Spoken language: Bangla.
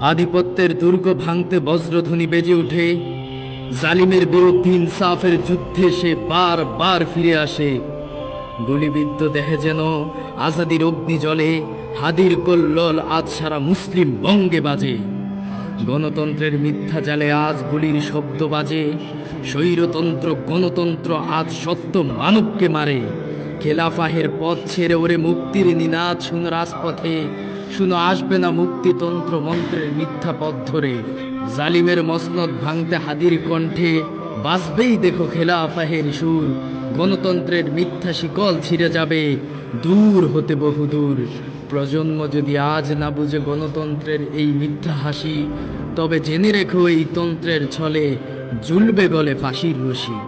আধিপত্যের দুর্গ ভাঙতে বজ্রধ্বনি বেজে ওঠে। জালিমের বিরুদ্ধে ইনসাফের যুদ্ধে সে বার বার ফিরে আসে। গুলিবিদ্ধ দেহে যেন আজাদির অগ্নি জলে হাদির কল্লল আজ সারা মুসলিম বঙ্গে বাজে। গণতন্ত্রের মিথ্যা জালে আজ গুলির শব্দ বাজে। স্বৈরতন্ত্র, গণতন্ত্র আজ সত্য মানবকে মারে। খেলাফাহের পথ ছেড়ে ওরে মুক্তির নিনাদ শুন রাজপথে। শুনো, আসবে না মুক্তিতন্ত্র মন্ত্রের মিথ্যা পথ ধরে। জালিমের মসনদ ভাঙতে হাদির কণ্ঠে। বাঁচবেই দেখো খেলাফাহের সুর। গণতন্ত্রের মিথ্যা শিকল ছিঁড়ে যাবে। দূর হতে বহুদূর। প্রজন্ম যদি আজ না বুঝে গণতন্ত্রের এই মিথ্যা হাসি, তবে জেনে রেখো এই তন্ত্রের ছলে জুলবে গলে ফাঁসির রশি।